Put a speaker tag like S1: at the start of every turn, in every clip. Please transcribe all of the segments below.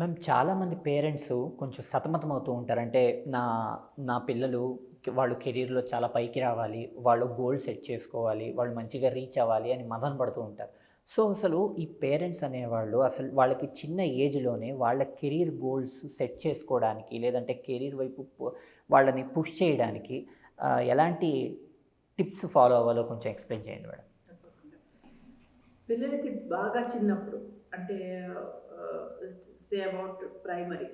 S1: Ma'am చాలామంది parents కొంచెం సతమతం అవుతూ ఉంటారు. అంటే నా నా పిల్లలు వాళ్ళు కెరీర్లో చాలా పైకి రావాలి వాళ్ళు గోల్ సెట్ చేసుకోవాలి వాళ్ళు మంచిగా రీచ్ అవ్వాలి అని మదన పడుతూ ఉంటారు. సో అసలు ఈ పేరెంట్స్ అనేవాళ్ళు అసలు వాళ్ళకి చిన్న ఏజ్లోనే వాళ్ళ కెరీర్ గోల్స్ సెట్ చేసుకోవడానికి లేదంటే కెరీర్ వైపు వాళ్ళని పుష్ చేయడానికి ఎలాంటి టిప్స్ ఫాలో అవ్వాలో కొంచెం ఎక్స్ప్లెయిన్ చేయండి మేడం.
S2: పిల్లలకి బాగా చిన్నప్పుడు అంటే సే అబౌట్ ప్రైమరీ.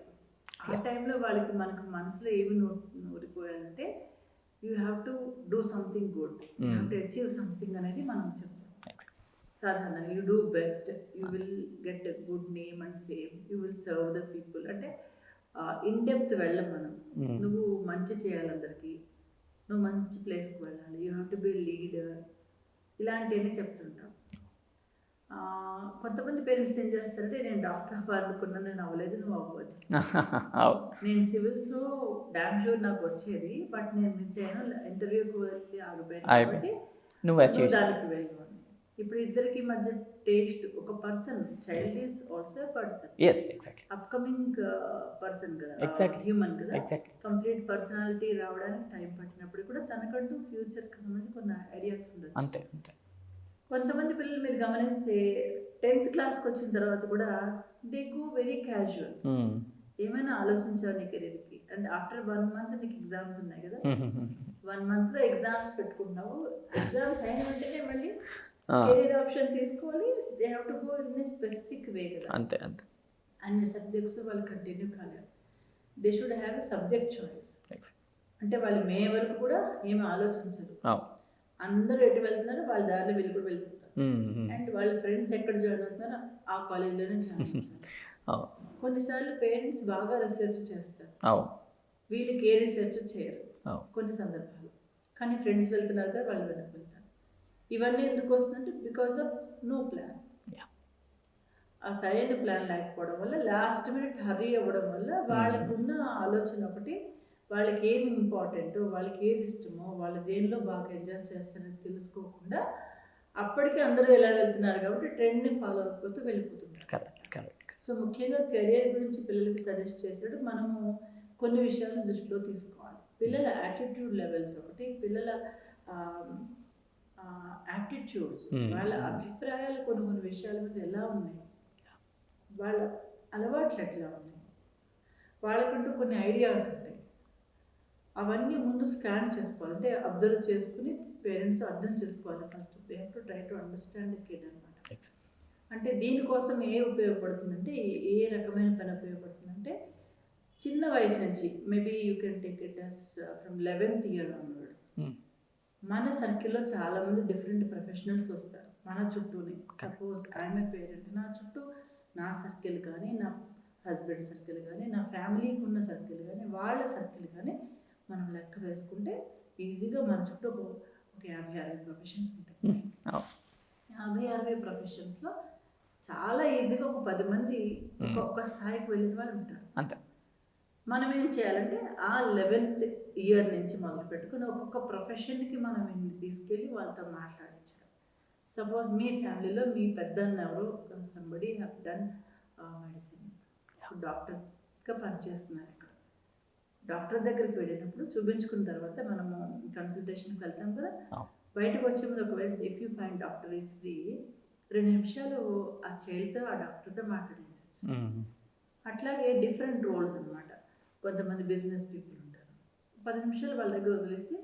S2: ఆ. టైంలో వాళ్ళకి మనకు మనసులో ఏమి నూరిపోయాలంటే you have to do something good you have to achieve something అనేది మనం చెప్తాం. సాధారణ you do best you will get a good name and fame you will serve the people అంటే ఇన్ డెప్త్ వెళ్ళం మనం.
S1: Mm.
S2: నువ్వు మంచి చేయాలి అందరికీ. నువ్వు మంచి ప్లేస్కి వెళ్ళాలి. You have to be leader ఇలాంటివన్నీ చెప్తుంటాం. కొంతమంది పేరెంట్స్ ఏం చేస్తారంటే నేను డాక్టర్ అవ్వాలనుకున్నా నేను అవ్వలేదు నువ్వు అవ్వచ్చు
S1: అవు.
S2: నేను సివిల్స్లో డామ్ షూర్ నాకు వచ్చేది బట్ నేను మిస్ అయ్యాను ఇంటర్వ్యూకి వెళ్ళి ఆగిపోయాను. కాబట్టి
S1: నువ్వు
S2: దానికి వెళ్ళు అని ఇప్పుడు ఇద్దరికి మధ్య టేస్ట్ ఒక person child is also person
S1: yes exactly
S2: upcoming person కదా
S1: Exactly.
S2: హ్యూమన్ కదా
S1: ఎగ్జాక్ట్లీ
S2: కంప్లీట్ పర్సనాలిటీ రావడానికి టైం పట్టినప్పుడు కూడా తనకంటూ ఫ్యూచర్కి సంబంధించి కొన్ని ఐడియాస్ ఉండదు
S1: అంతే అంతే
S2: కొంతమంది పిల్లలు మీరు గమనిస్తే టెన్త్ క్లాస్కి వచ్చిన తర్వాత కూడా దే గో వెరీ క్యాజువల్.
S1: మ్మ్.
S2: ఏమైనా ఆలోచించావు నీ కెరీర్కి? అండ్ ఆఫ్టర్ వన్ మంత్ నీకు ఎగ్జామ్స్ ఉన్నాయి కదా? వన్ మంత్లో ఎగ్జామ్స్ పెట్టుకుంటున్నావు. ఎగ్జామ్స్ అయిన వెంటనే మళ్ళీ కెరీర్ ఆప్షన్ తీసుకోవాలి. They have to go in a specific way కదా?
S1: అంతే అంతే.
S2: అన్ని సబ్జెక్ట్స్ వాళ్ళు కంటిన్యూ కాలేదు. They should have a subject choice. అంటే వాళ్ళు మే వరకు కూడా ఏమి ఆలోచించరు. అందరూ ఎటు వెళ్తున్నారు వాళ్ళ దారిలో వీళ్ళు కూడా
S1: మ్మ్.
S2: అండ్ వాళ్ళ ఫ్రెండ్స్ ఎక్కడ జాయిన్ అవుతున్నారో ఆ కాలేజ్లోనే జాయిన్ అవుతున్నారు.
S1: అవు.
S2: కొన్నిసార్లు పేరెంట్స్ బాగా రీసెర్చ్ చేస్తారు.
S1: అవు.
S2: వీళ్ళకి ఏ రీసెర్చ్ చేయరు.
S1: అవు.
S2: కొన్ని సందర్భాలు. కానీ ఫ్రెండ్స్ వెళ్తున్నారు కదా వాళ్ళు వెళ్తారు ఇవన్నీ ఎందుకు వస్తుందంటే బికాస్ ఆఫ్ నో ప్లాన్. ఆ సరైన ప్లాన్ లేకపోవడం వల్ల లాస్ట్ మినిట్ హర్రీ అవ్వడం వల్ల వాళ్ళకు ఉన్న ఆలోచన ఒకటి వాళ్ళకి ఏమి ఇంపార్టెంట్ వాళ్ళకి ఏది ఇష్టమో వాళ్ళు దేనిలో బాగా ఎంజాయ్ చేస్తారని తెలుసుకోకుండా అప్పటికే అందరూ ఎలా వెళ్తున్నారు కాబట్టి ట్రెండ్ని ఫాలో అయిపోతూ వెళ్ళిపోతున్నారు
S1: కరెక్ట్ కరెక్ట్
S2: సో ముఖ్యంగా కెరియర్ గురించి పిల్లలకి సజెస్ట్ చేసేటప్పుడు మనము కొన్ని విషయాలు దృష్టిలో తీసుకోవాలి. పిల్లల యాటిట్యూడ్ లెవెల్స్ ఒకటి పిల్లల యాటిట్యూడ్స్
S1: Hmm.
S2: వాళ్ళ అభిప్రాయాలు కొన్ని కొన్ని విషయాల మీద ఎలా ఉన్నాయి? వాళ్ళ అలవాట్లు ఎట్లా ఉన్నాయి? వాళ్ళకంటూ కొన్ని ఐడియాస్ ఉంటాయి. అవన్నీ ముందు స్కాన్ చేసుకోవాలి. అంటే అబ్జర్వ్ చేసుకుని పేరెంట్స్ అర్థం చేసుకోవాలి first they to try to understand the kid అనమాట అంటే దీనికోసం ఏ ఉపయోగపడుతుందంటే ఏ- ఏ రకమైన పని ఉపయోగపడుతుందంటే చిన్న వయసు నుంచి maybe you can take it as from eleventh year onwards. మన సర్కిల్లో చాలా మంది డిఫరెంట్ ప్రొఫెషనల్స్ వస్తారు. మన చుట్టూనే. సపోజ్ ఐఎమ్ ఏ పేరెంట్ నా చుట్టూ నా సర్కిల్ కానీ నా హస్బెండ్ సర్కిల్ కానీ నా ఫ్యామిలీకి ఉన్న సర్కిల్ కానీ వాళ్ళ సర్కిల్ కానీ మనం లెక్క వేసుకుంటే ఈజీగా మన చుట్టూ ఒక ఒక యాభై అరవై ప్రొఫెషన్స్ ఉంటాయి. యాభై అరవై ప్రొఫెషన్స్లో చాలా ఈజీగా ఒక పది మంది. ఒక్కొక్క స్థాయికి వెళ్ళిన వాళ్ళు ఉంటారు.
S1: అంతే.
S2: మనం ఏం చేయాలంటే ఆ లెవెన్త్ ఇయర్ నుంచి మొదలు పెట్టుకుని ఒక్కొక్క ప్రొఫెషన్కి మనం తీసుకెళ్ళి వాళ్ళతో మాట్లాడించడం. సపోజ్ మీ ఫ్యామిలీలో మీ పెద్దన్న ఎవరు సంబడి హ్యావ్ డన్ మెడిసిన్ డాక్టర్గా పనిచేస్తున్నారు. డాక్టర్ దగ్గరికి వెళ్ళినప్పుడు చూపించుకున్న తర్వాత మనము కన్సల్టేషన్కి వెళ్తాం కదా. బయటకు వచ్చే ముందు ఒకవేళ if you find doctor is free రెండు నిమిషాలు ఆ చైల్డ్తో ఆ డాక్టర్తో మాట్లాడించవచ్చు. అట్లాగే డిఫరెంట్ రోల్స్ అన్నమాట. కొంతమంది బిజినెస్ పీపుల్ ఉంటారు. పది నిమిషాలు వాళ్ళ దగ్గర వదిలేసి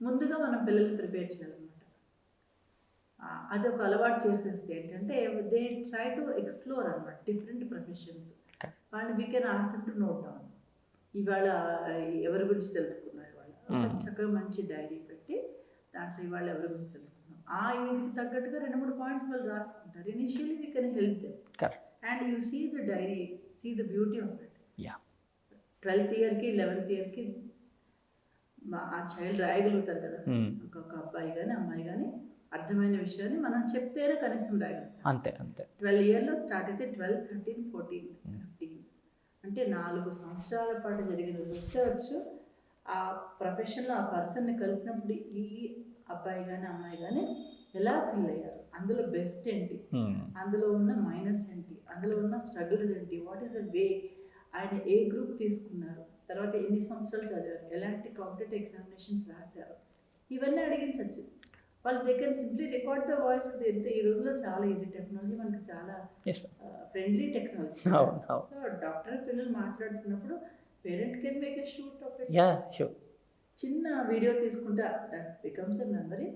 S2: ముందుగా మనం పిల్లల్ని ప్రిపేర్ చేయాలన్నమాట. అది ఒక అలవాటు చేసేస్తే ఏంటంటే దే ట్రై టు ఎక్స్ప్లోర్ అనమాట డిఫరెంట్ ప్రొఫెషన్స్. వాళ్ళని we can answer to note down ఇవాళ ఎవరి గురించి తెలుసుకున్నారు ఇవాళ ఒక
S1: Mm.
S2: చక్కగా మంచి డైరీ పెట్టి దాంట్లో ఇవాళ ఎవరి గురించి తెలుసుకున్నాం ఆ ఏజ్కి తగ్గట్టుగా రెండు మూడు పాయింట్స్ వాళ్ళు రాసుకుంటారు initially we can help them. And you see the diary see the beauty of it
S1: Yeah.
S2: Twelfth ఇయర్కి లెవెన్త్ ఇయర్కి ఆ చైల్డ్ రాయగలుగుతారు కదా. ఒక్కొక్క అబ్బాయి కానీ అమ్మాయి కానీ అర్థమైన విషయాన్ని మనం చెప్తేనే కనీసం రాయగలుగుతాం
S1: అంతే అంతే
S2: ట్వెల్వ్ ఇయర్లో స్టార్ట్ అయితే ట్వెల్వ్ థర్టీన్ ఫోర్టీన్. ఫిఫ్టీన్ అంటే నాలుగు సంవత్సరాల పాటు జరిగిన రీసెర్చ్ ఆ ప్రొఫెషన్లో ఆ పర్సన్ని కలిసినప్పుడు ఈ అబ్బాయి కానీ అమ్మాయి కానీ ఎలా ఫీల్ అయ్యారు? అందులో బెస్ట్ ఏంటి?
S1: Hmm.
S2: అందులో ఉన్న మైనస్ ఏంటి? అందులో ఉన్న స్ట్రగుల్స్ ఏంటి? వాట్ ఈస్ ద వే ఆయన ఏ గ్రూప్ తీసుకున్నారు? తర్వాత ఎన్ని సంవత్సరాలు చదివారు? ఎలాంటి కాంపిటేటివ్ ఎగ్జామినేషన్స్ రాశారు? ఇవన్నీ అడిగించవచ్చు వాళ్ళ దగ్గర సింప్లీ రికార్డ్ ద వాయిస్ ఎంత ఈ రోజుల్లో చాలా ఈజీ టెక్నాలజీ మనకి చాలా. ఫ్రెండ్లీ టెక్నాలజీ డాక్టర్ పిల్లలు మాట్లాడుతున్నప్పుడు parent can make a shoot of it చిన్న వీడియో తీసుకుంటే దట్ బికమ్స్ మెమరీ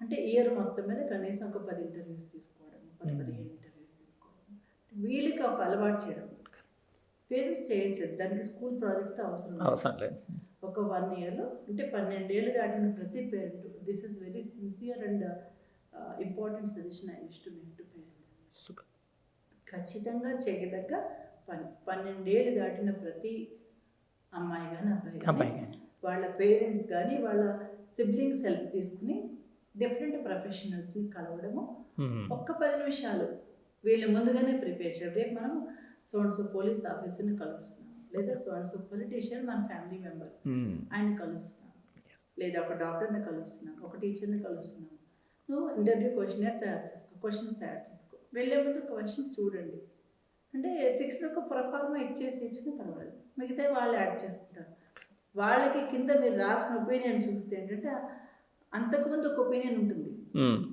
S2: అంటే ఇయర్ మొత్తం మీద కనీసం ఒక పది ఇంటర్వ్యూస్ తీసుకోవడం పది
S1: Hmm.
S2: పదిహేను ఇంటర్వ్యూస్ తీసుకోవడం. వీళ్ళకి ఒక అలవాటు చేయడం. పేరెంట్స్ చేయొచ్చు దానికి స్కూల్ ప్రాజెక్ట్ అవసరం.
S1: అవసరం లేదు.
S2: ఒక వన్ ఇయర్లో అంటే పన్నెండేళ్ళు దాటిన ప్రతి parent this is very sincere and important suggestion I to make to
S1: super
S2: ఖచ్చితంగా చేయదగ్గ పని పన్నెండేళ్ళు దాటిన ప్రతి అమ్మాయి కానీ అబ్బాయి కానీ వాళ్ళ పేరెంట్స్ కానీ వాళ్ళ సిబ్లింగ్స్ హెల్ప్ తీసుకుని డిఫరెంట్ ప్రొఫెషనల్స్ని కలవడము. ఒక్క పది నిమిషాలు వీళ్ళు ముందుగానే ప్రిపేర్ చేయడం రేపు మనం సోన్సో పోలీస్ ఆఫీసర్ని కలుస్తున్నాం. లేదా పొలిటీషియన్ మన ఫ్యామిలీ మెంబర్.
S1: Hmm.
S2: ఆయన కలుస్తున్నాం లేదా ఒక డాక్టర్ని కలుస్తున్నాం ఒక టీచర్ని కలుస్తున్నాం. నువ్వు ఇంటర్వ్యూ క్వశ్చనర్ తయారు చేసుకో క్వశ్చన్స్ తయారు చేసుకో. వెళ్ళే ముందు క్వశ్చన్స్ చూడండి. అంటే ఫిక్స్డ్ ఒక ప్రొఫార్మా ఇచ్చేసి ఇచ్చిన పర్వాలేదు. మిగతా వాళ్ళు యాడ్ చేసుకుంటారు. వాళ్ళకి కింద మీరు రాసిన ఒపీనియన్ చూస్తే ఏంటంటే అంతకుముందు ఒక ఒపీనియన్ ఉంటుంది.
S1: Hmm.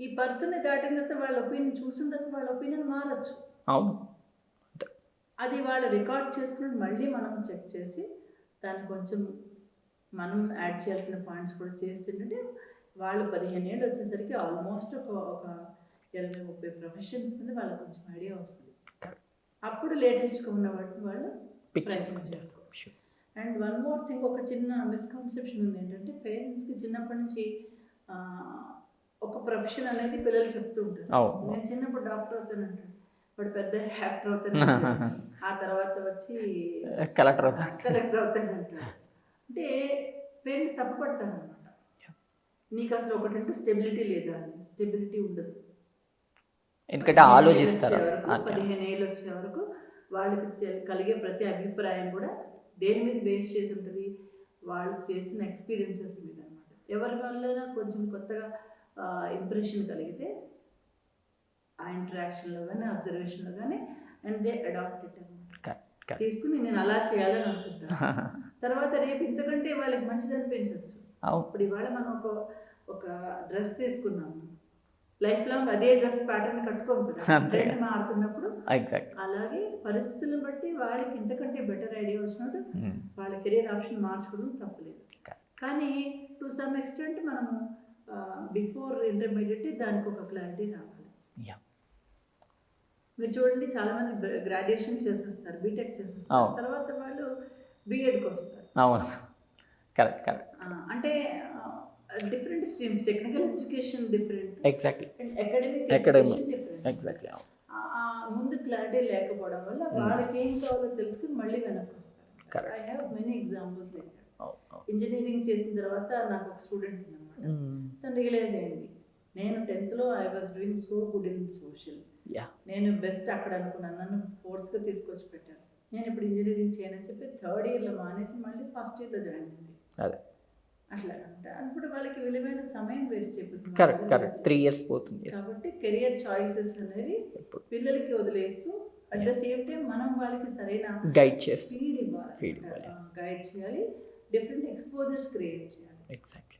S2: ఈ పర్సన్ దాటిన తర్వాత వాళ్ళ ఒపీనియన్ చూసిన తర్వాత వాళ్ళ ఒపీనియన్ మారచ్చు.
S1: అవును.
S2: అది వాళ్ళు రికార్డ్ చేసుకుని మళ్ళీ మనం చెక్ చేసి దాన్ని కొంచెం మనం యాడ్ చేయాల్సిన పాయింట్స్ కూడా చేస్తుంటే వాళ్ళు పదిహేను ఏళ్ళు వచ్చేసరికి ఆల్మోస్ట్ ఒక ఒక ఇరవై ముప్పై ప్రొఫెషన్స్ మీద వాళ్ళకి కొంచెం ఐడియా వస్తుంది. అప్పుడు లేటెస్ట్గా ఉన్న వాటిని వాళ్ళు ప్రయత్నం
S1: చేసుకోండి
S2: చేసుకో
S1: Sure.
S2: And one more thing ఒక చిన్న మిస్కన్సెప్షన్ ఉంది ఏంటంటే పేరెంట్స్కి చిన్నప్పటి నుంచి ఒక ప్రొఫెషన్ అనేది పిల్లలు చెప్తూ ఉంటారు. నేను చిన్నప్పుడు డాక్టర్ అవుతాను వాడు పెద్ద యాక్టర్ అవుతాను. ఆ తర్వాత వచ్చి
S1: కలెక్టర్ అవుతా
S2: కలెక్టర్ అవుతాను అంటే పేరెంట్స్ తప్పు పడతారు అనమాట నీకు అసలు ఒకటంటే స్టెబిలిటీ లేదా? స్టెబిలిటీ ఉండదు.
S1: ఎందుకంటే ఆలోచిస్తారు.
S2: పదిహేను ఏళ్ళు వచ్చే వరకు వాళ్ళకి కలిగే ప్రతి అభిప్రాయం కూడా దేని మీద బేస్ చేసి ఉంటుంది? వాళ్ళు చేసిన ఎక్స్పీరియన్సెస్ మీద అనమాట ఎవరి వల్ల కొంచెం కొత్తగా ఇంప్రెషన్ కలిగితే ఆ ఇంటరాక్షన్లో కానీ అబ్జర్వేషన్లో కానీ అండ్ దే అడాప్ట్ ఇట్. తీసుకుని నేను అలా చేయాలని అనుకుంటాను తర్వాత రేపు ఇంతకంటే వాళ్ళకి మంచిది అనిపించవచ్చు ఇప్పుడు ఇవాళ మనం ఒక ఒక డ్రెస్ తీసుకున్నాము. లైఫ్ లాంగ్ అదే డ్రెస్ ప్యాటర్న్ కట్టుకోము కదా. మారుతున్నప్పుడు అలాగే పరిస్థితులను బట్టి వాళ్ళకి ఇంతకంటే బెటర్ ఐడియా వచ్చినప్పుడు వాళ్ళ కెరీర్ ఆప్షన్ మార్చుకోవడం తప్పలేదు. కానీ టు సమ్ ఎక్స్టెంట్ మనము బిఫోర్ ఇంటర్మీడియట్ దానికి ఒక క్లారిటీ రావాలి. మీరు చూడండి చాలా మంది గ్రాడ్యుయేషన్ చేసేస్తారు బీటెక్ చేసేస్తారు. తర్వాత వాళ్ళు బీఎడ్కి వస్తారు.
S1: అవును. కరెక్ట్ కరెక్ట్
S2: అంటే different streams technical education different
S1: exactly
S2: academic different
S1: exactly
S2: ముందు క్లారిటీ లేకపోవడం వల్ల
S1: Hmm.
S2: వాళ్ళకి ఏం కావాలో తెలుసుకుని మళ్ళీ వెనక్కి వస్తారు. I have many examples like engineering చేసిన తర్వాత నాకు ఒక స్టూడెంట్ ఉందన్నమాట. తను రియలైజ్ అయింది నేను టెన్త్లో I was doing so good in social
S1: yeah
S2: నేను బెస్ట్ అక్కడ అనుకున్నాను. నన్ను ఫోర్స్గా తీసుకొచ్చి పెట్టారు. నేను ఇప్పుడు ఇంజనీరింగ్ చేయనని చెప్పి థర్డ్ ఇయర్లో మానేసి మళ్ళీ ఫస్ట్ ఇయర్లో జాయిన్ అయింది.
S1: అదే.
S2: అట్లా అంటే అప్పుడు వాళ్ళకి విలువైన సమయం వేస్ట్ అయిపోతుంది.
S1: కరెక్ట్ కరెక్ట్ త్రీ ఇయర్స్ పోతుంది.
S2: కాబట్టి కెరియర్ చాయిసెస్ అనేవి
S1: ఎప్పుడు?
S2: పిల్లలకి వదిలేస్తూ అట్ ద సేమ్ టైం మనం వాళ్ళకి సరైన
S1: గైడ్ చేస్తూ.
S2: ఫీడ్
S1: ఇవ్వాలి.
S2: గైడ్ చేయాలి. డిఫరెంట్ ఎక్స్పోజర్స్ క్రియేట్ చేయాలి.
S1: ఎగ్జాక్ట్